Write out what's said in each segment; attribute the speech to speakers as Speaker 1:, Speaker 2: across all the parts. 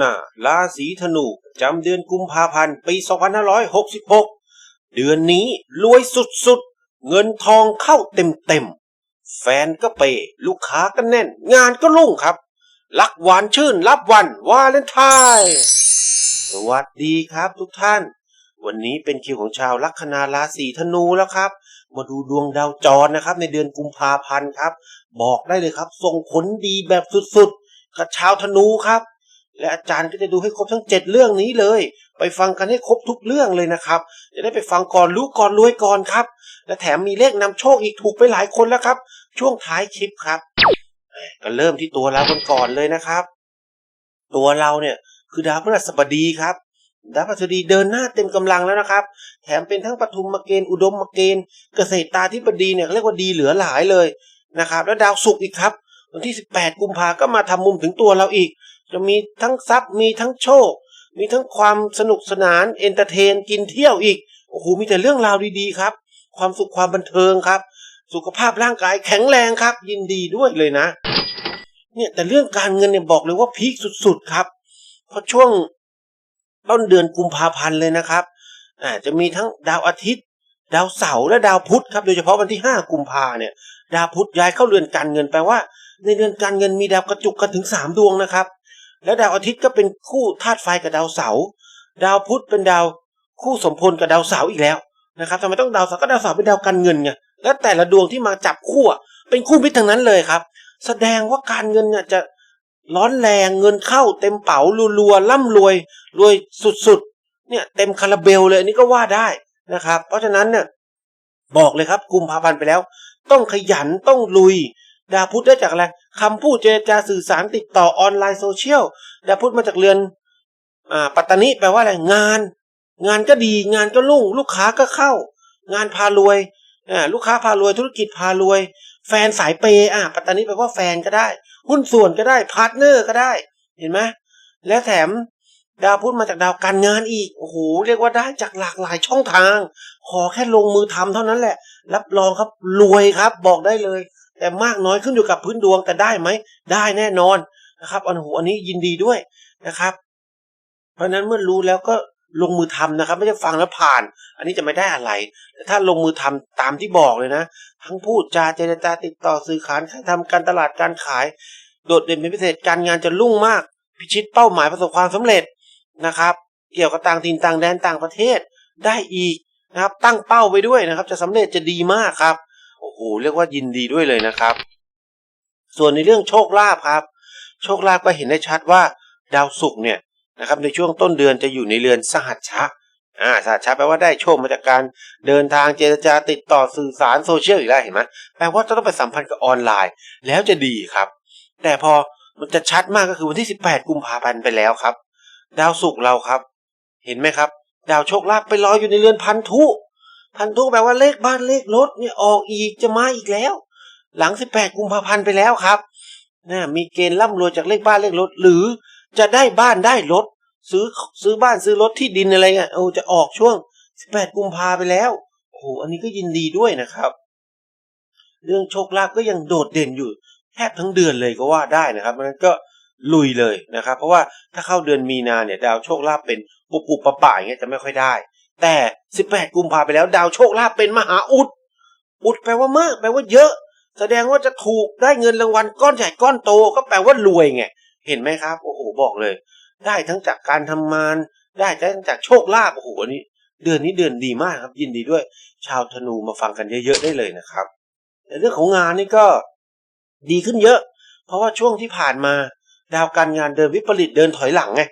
Speaker 1: นาราศีธนูจำเดือนกุมภาพันธ์ ปี 2566 เดือนนี้รวยสุดๆ เงินทองเข้าเต็มๆ แฟนก็เปลูกค้าก็แน่น งานก็รุ่งครับ รักหวานชื่นรับวันวาเลนไทน์สวัสดีครับทุกท่าน วันนี้เป็นคิวของชาวลัคนาราศีธนูแล้วครับ มาดูดวงดาวจรนะครับ ในเดือนกุมภาพันธ์ครับ บอกได้เลยครับส่งผลดีแบบสุดๆกับชาวธนูครับ และอาจารย์ก็จะดูให้ครบทั้งเจ็ดเรื่องนี้เลย ไปฟังกันให้ครบทุกเรื่องเลยนะครับ จะได้ไปฟังก่อนรู้ก่อนรวยก่อนครับ และแถมมีเลขนำโชคอีกถูกไปหลายคนแล้วครับ ช่วงท้ายคลิปครับ ก็เริ่มที่ตัวเรากันก่อนเลยนะครับ ตัวเราเนี่ยคือดาวพฤหัสบดีครับดาวพฤหัสบดีเดินหน้าเต็มกำลังแล้วนะครับ แถมเป็นทั้งปฐุมมาเกณฑ์อุดมมาเกณฑ์เกษตรตาธิบดีเนี่ยเรียกว่าดีเหลือหลายเลยนะครับ แล้วดาวศุกร์อีกครับวันที่ 18 กุมภาก็มาทำมุมถึงตัวเราอีก จะมีทั้งทรัพย์มีทั้งโชค มีทั้งความสนุกสนานเอนเตอร์เทน กินเที่ยวอีกโอ้โหมีแต่เรื่องราวดีๆครับ ความสุขความบันเทิงครับ สุขภาพร่างกายแข็งแรงครับ ยินดีด้วยเลยนะ เนี่ยแต่เรื่องการเงินเนี่ยบอกเลยว่าพีคสุดๆครับ เพราะช่วงต้นเดือนกุมภาพันธ์เลยนะครับอ่าจะมีทั้งดาวอาทิตย์ ดาวเสาร์และดาวพุธครับ โดยเฉพาะวันที่ 5 กุมภาเนี่ย ดาวพุธย้ายเข้าเรือนการเงินแปลว่า ในเรือนการเงินมีดาวกระจุกกันถึง 3 ดวงนะครับ แล้วดาวอาทิตย์ก็เป็นคู่ธาตุไฟกับดาวเสาร์ดาวพุธเป็นดาวคู่สมพลกับดาวเสาร์อีกแล้วนะครับทำไมต้องดาวเสาร์ก็ดาวเสาร์เป็นดาวการเงินไงแล้วแต่ละดวงที่มาจับคู่เป็นคู่มิตรทั้งนั้นเลยครับ แสดงว่าการเงินเนี่ยจะร้อนแรงเงินเข้าเต็มเป๋ารัวๆร่ำรวยรวยสุดๆเนี่ยเต็มคาราเบลเลยอันนี้ก็ว่าได้นะครับ เพราะฉะนั้นเนี่ยบอกเลยครับกุมภาพันธ์ไปแล้ว ต้องขยันต้องลุย ดาพุธได้จากอะไรคำพูดเจรจาสื่อสารติดต่อออนไลน์โซเชียลดาพุธมาจากเรือนอ่าปัตตานีแปลว่าอะไรงาน งานก็ดีงานก็รุ่ง ลูกค้าก็เข้า งานพารวยอ่าลูกค้าพารวยธุรกิจพารวย แฟนสายเปย์อะปัตตานีแปลว่าแฟนก็ได้ หุ้นส่วนก็ได้พาร์ทเนอร์ก็ได้ เห็นไหมและแถมดาวพุธมาจากดาวการงานอีก โอ้โห เรียกว่าได้จากหลากหลายช่องทาง ขอแค่ลงมือทำเท่านั้นแหละ รับรองครับ รวยครับ บอกได้เลย แต่มากน้อยขึ้นอยู่กับพื้นดวงแต่ได้ไหมได้แน่นอนนะครับอันโหอันนี้ยินดีด้วยนะครับ เพราะฉะนั้นเมื่อรู้แล้วก็ลงมือทำนะครับ ไม่ใช่ฟังแล้วผ่าน อันนี้จะไม่ได้อะไรแต่ถ้าลงมือทำตามที่บอกเลยนะ ทั้งพูดจาเจรจาติดต่อสื่อขานทำการตลาดการขาย โดดเด่นเป็นพิเศษการงานจะรุ่งมาก พิชิตเป้าหมายประสบความสำเร็จนะครับ เกี่ยวกับต่างถิ่นต่างแดนต่างประเทศได้อีกนะครับ ตั้งเป้าไปด้วยนะครับ จะสำเร็จจะดีมากครับ โอ้โหเรียกว่ายินดีด้วยเลยนะครับ ส่วนในเรื่องโชคลาภครับ โชคลาภก็เห็นได้ชัดว่า ดาวศุกร์เนี่ยนะครับในช่วงต้นเดือนจะอยู่ในเรือนสหัชชะอ่าสหัชชะแปลว่าได้โชคมาจากการเดินทางเจรจาติดต่อสื่อสารโซเชียลอีกแล้วเห็นไหมแปลว่าจะต้องไปสัมพันธ์กับออนไลน์ แล้วจะดีครับ แต่พอมันจะชัดมากก็คือวันที่ 18 กุมภาพันธ์ไปแล้วครับ ดาวศุกร์เราครับ เห็นไหมครับ ดาวโชคลาภไปลอยอยู่ในเรือนพันธุ พันธุแปลว่าเลขบ้านเลขรถเนี่ยออกอีกจะมาอีกแล้ว หลัง 18 กุมภาพันธ์ไปแล้วครับนะมีเกณฑ์ร่ำรวยจากเลขบ้านเลขรถ หรือจะได้บ้านได้รถ ซื้อซื้อบ้านซื้อรถที่ดินอะไรเงี้ยโอ้จะออกช่วง 18 กุมภาไปแล้วโอ้โหอันนี้ก็ยินดีด้วยนะครับ เรื่องโชคลาภก็ยังโดดเด่นอยู่แทบทั้งเดือนเลยก็ว่าได้นะครับมันก็ลุยเลยนะครับ เพราะว่าถ้าเข้าเดือนมีนาเนี่ยดาวโชคลาภเป็นปุบปุบปะป่าอย่างเงี้ยจะไม่ค่อยได้ แต่ 18 กุมภาไปแล้ว ดาวโชคลาภเป็นมหาอุด อุดแปลว่ามาก แปลว่าเยอะ แสดงว่าจะถูกได้เงินรางวัลก้อนใหญ่ก้อนโตก็แปลว่ารวยไง เห็นไหมครับ โอ้โห บอกเลย ได้ทั้งจากการทำงาน ได้ทั้งจากโชคลาภ โอ้โหนนี้เดือนนี้เดือนดีมากครับ ยินดีด้วย ชาวธนูมาฟังกันเยอะๆได้เลยนะครับ แต่เรื่องของงานนี่ก็ดีขึ้นเยอะ เพราะว่าช่วงที่ผ่านมา ดาวการงานเดินวิปริตเดินถอยหลังไง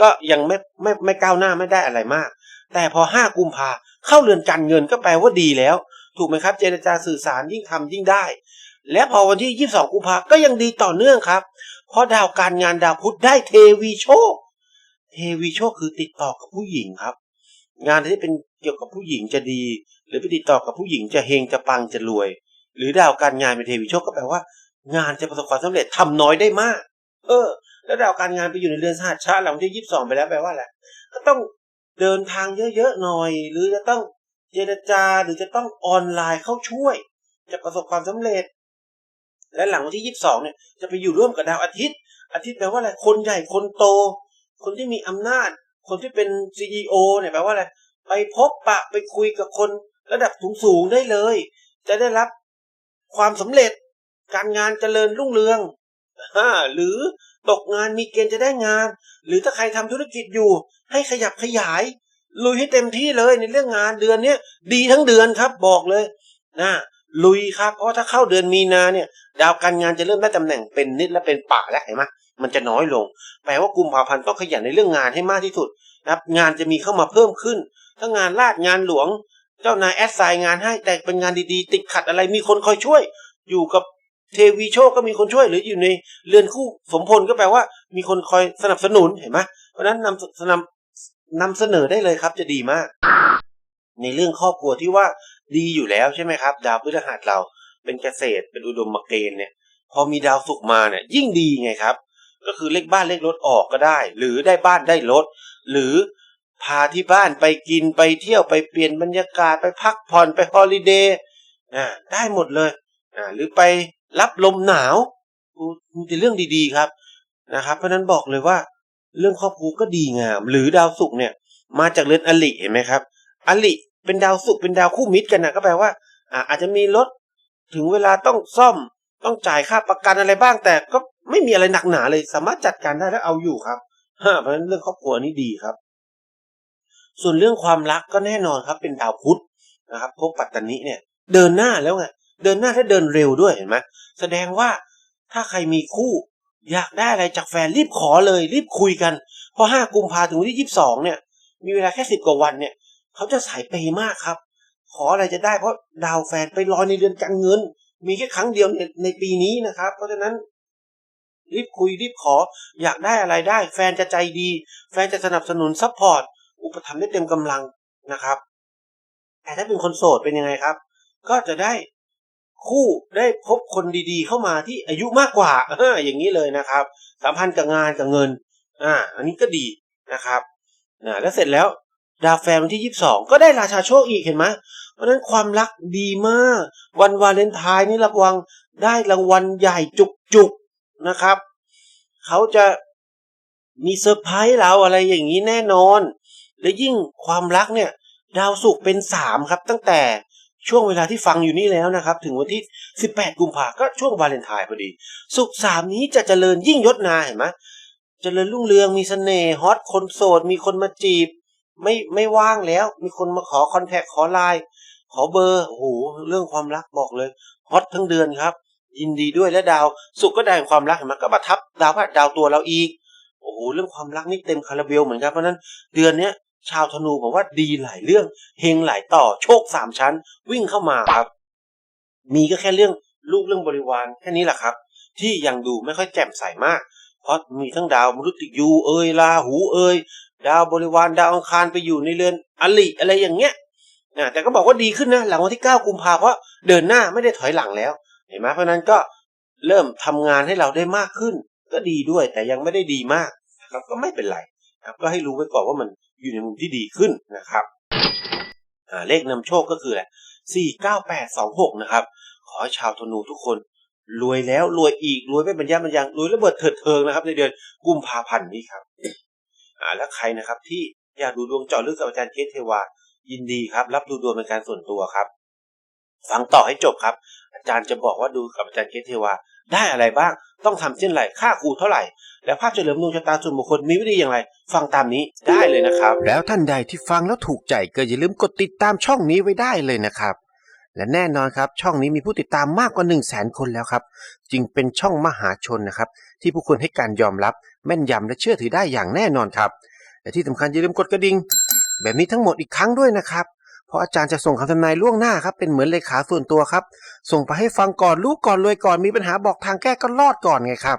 Speaker 1: ก็ยังไม่ไม่ไม่ก้าวหน้าไม่ได้อะไรมาก แต่พอ5กุมภาเข้าเรือนการเงินก็แปลว่าดีแล้ว ถูกไหมครับ เจรจาสื่อสารยิ่งทำยิ่งได้ และพอวันที่ 22 กุมภาก็ยังดีต่อเนื่องครับ เพราะดาวการงานดาวพุธได้เทวีโชค เทวีโชคคือติดต่อกับผู้หญิงครับ งานที่เป็นเกี่ยวกับผู้หญิงจะดี หรือไปติดต่อกับผู้หญิงจะเฮงจะปังจะรวย หรือดาวการงานเป็นเทวีโชคก็แปลว่า งานจะประสบความสำเร็จทำน้อยได้มาก เออ แล้วดาวการงานไปอยู่ในเรือนสหัสชาติหลังวันที่ 22 ไปแล้วแปลว่าอะไรก็ต้อง เดินทางเยอะๆหน่อย หรือจะต้องเจรจาหรือจะต้องออนไลน์เข้าช่วย จะประสบความสำเร็จ และหลังวันที่22เนี่ยจะไปอยู่ร่วมกับดาวอาทิตย์ อาทิตย์แปลว่าอะไรคนใหญ่คนโต คนที่มีอำนาจ คนที่เป็นซีอเนี่ยแปลว่าอะไรไปพบปะไปคุยกับคนระดับสูงๆได้เลย จะได้รับความสำเร็จการงานเจริญรุ่งเรืองหรือตกงานมีเกณฑ์จะได้งาน หรือถ้าใครทำธุรกิจอยู่ ให้ขยับขยาย ลุยให้เต็มที่เลยในเรื่องงานเดือนเนี้ยดีทั้งเดือนครับบอกเลยนะลุยครับเพราะถ้าเข้าเดือนมีนาเนี่ย ดาวการงานจะเริ่มได้ตำแหน่งเป็นนิดและเป็นป่าแล้วเห็นไหมมันจะน้อยลง แปลว่ากุมภาพันธ์ต้องขยันในเรื่องงานให้มากที่สุดนะครับ งานจะมีเข้ามาเพิ่มขึ้น ถ้างานลาดงานหลวง เจ้านายแอดไซน์งานให้แต่เป็นงานดีๆ ติดขัดอะไรมีคนคอยช่วย อยู่กับเทวีโชคก็มีคนช่วยหรืออยู่ในเรือนคู่สมพลก็แปลว่า มีคนคอยสนับสนุนเห็นไหมเพราะนั้นนำนำ นำเสนอได้เลยครับจะดีมาก ในเรื่องครอบครัวที่ว่าดีอยู่แล้วใช่ไหมครับ ดาวพฤหัสเราเป็นเกษตรเป็นอุดมเกณฑ์เนี่ย พอมีดาวศุกร์มาเนี่ย ยิ่งดีไงครับ ก็คือเลขบ้านเลขรถออกก็ได้ หรือได้บ้านได้รถหรือพาที่บ้านไปกินไปเที่ยวไปเปลี่ยนบรรยากาศไปพักผ่อนไปฮอลิเดย์อ่าได้หมดเลยอ่าหรือไปรับลมหนาวมันเป็นเรื่องดีๆครับนะครับ เพราะนั้นบอกเลยว่า เรื่องครอบครัวก็ดีงาม หรือดาวศุกร์เนี่ย มาจากเรือนอลิเห็นไหมครับอลิเป็นดาวศุกร์เป็นดาวคู่มิตรกันนะก็แปลว่าอ่า อาจจะมีรถถึงเวลาต้องซ่อมต้องจ่ายค่าประกันอะไรบ้างแต่ก็ไม่มีอะไรหนักหนาเลย สามารถจัดการได้และเอาอยู่ครับเพราะฉะนั้นเรื่องครอบครัวนี่ดีครับ ส่วนเรื่องความรักก็แน่นอนครับ เป็นดาวพุธนะครับพวกปัตตานีเนี่ย เดินหน้าแล้วไงเดินหน้าถ้าเดินเร็วด้วยเห็นไหมแสดงว่าถ้าใครมีคู่ อยากได้อะไรจากแฟนรีบขอเลย รีบคุยกัน เพราะห้ากุมภาถึงวันที่ยี่สิบสองเนี่ย มีเวลาแค่สิบกว่าวันเนี่ย เขาจะสายเปย์มากครับ ขออะไรจะได้เพราะดาวแฟนไปลอยในเดือนกันเงิน มีแค่ครั้งเดียวในในปีนี้นะครับ เพราะฉะนั้น รีบคุยรีบขอ อยากได้อะไรได้ แฟนจะใจดี แฟนจะสนับสนุนซัพพอร์ตอุปถัมภ์ได้เต็มกำลังนะครับ แต่ถ้าเป็นคนโสดเป็นยังไงครับ ก็จะได้ คู่ได้พบคนดีๆ เข้ามาที่อายุมากกว่าออย่างนี้เลยนะครับ สัมพันธ์กับงานกับเงิน อ่า อันนี้ก็ดีนะครับนะแล้วเสร็จแล้วดาวแฟนวันที่ยี่สิบสองก็ได้ราชาโชคอีกเห็นไหมเพราะฉะนั้นความรักดีมาก วันวาเลนไทน์นี่ระวังได้รางวัลใหญ่จุกๆนะครับ เขาจะมีเซอร์ไพรส์เราอะไรอย่างนี้แน่นอน และยิ่งความรักเนี่ย ดาวศุกร์เป็นสามครับตั้งแต่ ช่วงเวลาที่ฟังอยู่นี่แล้วนะครับ ถึงวันที่ 18 กุมภาก็ช่วงวาเลนไทน์พอดีศุกร์สามนี้จะเจริญยิ่งยศนาเห็นไหมเจริญรุ่งเรืองมีเสน่ห์ฮอตคนโสด มีคนมาจีบ ไม่ไม่ว่างแล้ว มีคนมาขอคอนแทคขอไลน์ขอเบอร์โอ้โหเรื่องความรักบอกเลยฮอตทั้งเดือนครับ ยินดีด้วยและดาวศุกร์ก็ได้ความรักเห็นไหมก็ประทับดาวพฤหัสดาวตัวเราอีกโอ้โหเรื่องความรักนี่เต็มคาราเบลเหมือนกันเพราะฉะนั้นเดือนเนี้ย ชาวธนูบอกว่าดีหลายเรื่องเฮงหลายต่อโชคสามชั้น วิ่งเข้ามาครับ มีก็แค่เรื่องลูกเรื่องบริวารแค่นี้แหละครับ ที่ยังดูไม่ค่อยแจ่มใสมาก เพราะมีทั้งดาวมฤตยูเอยลาหูเอยดาวบริวารดาวอังคารไปอยู่ในเรือนอลิอะไรอย่างเงี้ยนะแต่ก็บอกว่าดีขึ้นนะหลังวันที่ 9 กุมภาเพราะเดินหน้าไม่ได้ถอยหลังแล้วเห็นไหมเพราะนั้นก็เริ่มทำงานให้เราได้มากขึ้น ก็ดีด้วยแต่ยังไม่ได้ดีมากครับก็ไม่เป็นไรครับก็ให้รู้ไว้ก่อนว่ามัน อยู่ในมุมที่ดีขึ้นนะครับเลขนำโชคก็คือแหละสี่เก้าแปดสองหกนะครับ ขอให้ชาวธนูทุกคน รวยแล้วรวยอีก รวยไม่บรรยะบรรยังรวยระเบิดเถิดเทิงนะครับ ในเดือนกุมภาพันธ์นี้ครับอ่าแล้วใครนะครับที่อยากดูดวงเจาะลึกกับอาจารย์เกตเทวา ยินดีครับ รับดูดวงเป็นการส่วนตัวครับ ฟังต่อให้จบครับ อาจารย์จะบอกว่าดูกับอาจารย์เกตเทวาได้อะไรบ้าง ต้องทำเช่นไรค่าครูเท่าไหร่ และภาพเฉลิมดวงชะตาส่วนบุคคลมีวิธีอย่างไร ฟังตามนี้ได้เลยนะครับ
Speaker 2: แล้วท่านใดที่ฟังแล้วถูกใจก็อย่าลืมกดติดตามช่องนี้ไว้ได้เลยนะครับ และแน่นอนครับช่องนี้มีผู้ติดตามมากกว่า 1 0 0 0 0แสนคนแล้วครับ จึงเป็นช่องมหาชนนะครับ ที่ผู้คนให้การยอมรับ แม่นยำและเชื่อถือได้อย่างแน่นอนครับและที่สำคัญอย่าลืมกดกระดิ่งแบบนี้ทั้งหมดอีกครั้งด้วยนะครับเพราะอาจารย์จะส่งคำทำนายล่วงหน้าครับเป็นเหมือนเลขาส่วนตัวครับ ส่งไปให้ฟังก่อนรู้ก่อนรวยก่อนมีปัญหาบอกทางแก้ก็รอดก่อนไงครับ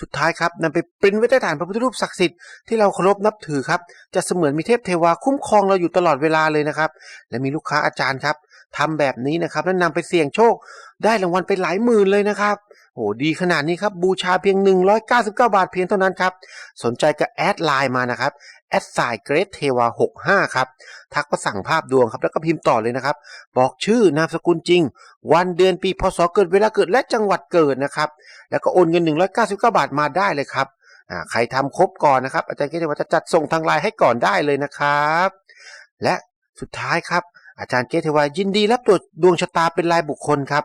Speaker 2: สุดท้ายครับนำไปปริ้นไว้ใต้ฐานพระพุทธรูปศักดิ์สิทธิ์ที่เราเคารพนับถือครับจะเสมือนมีเทพเทวาคุ้มครองเราอยู่ตลอดเวลาเลยนะครับ และมีลูกค้าอาจารย์ครับทำแบบนี้นะครับแล้วนำไปเสี่ยงโชค ได้รางวัลไปหลายหมื่นเลยนะครับโอ้ดีขนาดนี้ครับบูชาเพียง 199 บาทเพียงเท่านั้นครับสนใจก็แอดไลน์มานะครับ แอดไซเกรดเทวา65 ครับ ทักมาสั่งภาพดวงครับ แล้วก็พิมพ์ต่อเลยนะครับ บอกชื่อนามสกุลจริง วันเดือนปีพศเกิดเวลาเกิดและจังหวัดเกิดนะครับ แล้วก็โอนเงิน 199 บาทมาได้เลยครับใครทำครบก่อนนะครับ อาจารย์เกรดเทวาจะจัดส่งทางไลน์ให้ก่อนได้เลยนะครับ และสุดท้ายครับอาจารย์เกตเทวายินดีรับตรวจดวงชะตาเป็นรายบุคคลครับ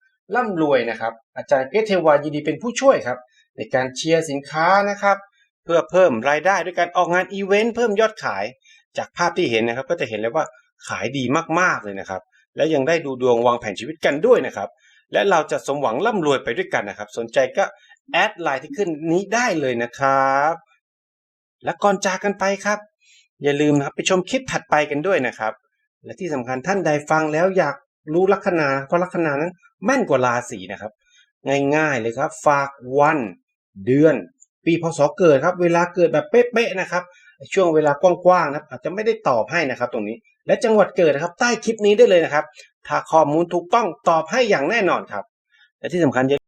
Speaker 1: ร่ำรวยนะครับ อาจารย์เกรทเทวายินดีเป็นผู้ช่วยครับ ในการเชียร์สินค้านะครับ เพื่อเพิ่มรายได้ด้วยการออกงานอีเวนต์เพิ่มยอดขาย จากภาพที่เห็นนะครับ ก็จะเห็นเลยว่าขายดีมากๆเลยนะครับ และยังได้ดูดวงวางแผนชีวิตกันด้วยนะครับ และเราจะสมหวังร่ำรวยไปด้วยกันนะครับ สนใจก็แอดไลน์ที่ขึ้นนี้ได้เลยนะครับ และก่อนจากกันไปครับ อย่าลืมนะครับไปชมคลิปถัดไปกันด้วยนะครับ และที่สำคัญท่านใดฟังแล้วอยาก รู้ลัคนา เพราะลัคนานั้นแม่นกว่าราศีนะครับ ง่ายๆเลยครับ ฝากวันเดือน ปีพศเกิดครับ เวลาเกิดแบบเป๊ะๆนะครับ ช่วงเวลากว้างๆนะครับอาจจะไม่ได้ตอบให้นะครับ ตรงนี้ และจังหวัดเกิดนะครับ ใต้คลิปนี้ได้เลยนะครับ ถ้าข้อมูลถูกต้องตอบให้อย่างแน่นอนครับ และที่สำคัญ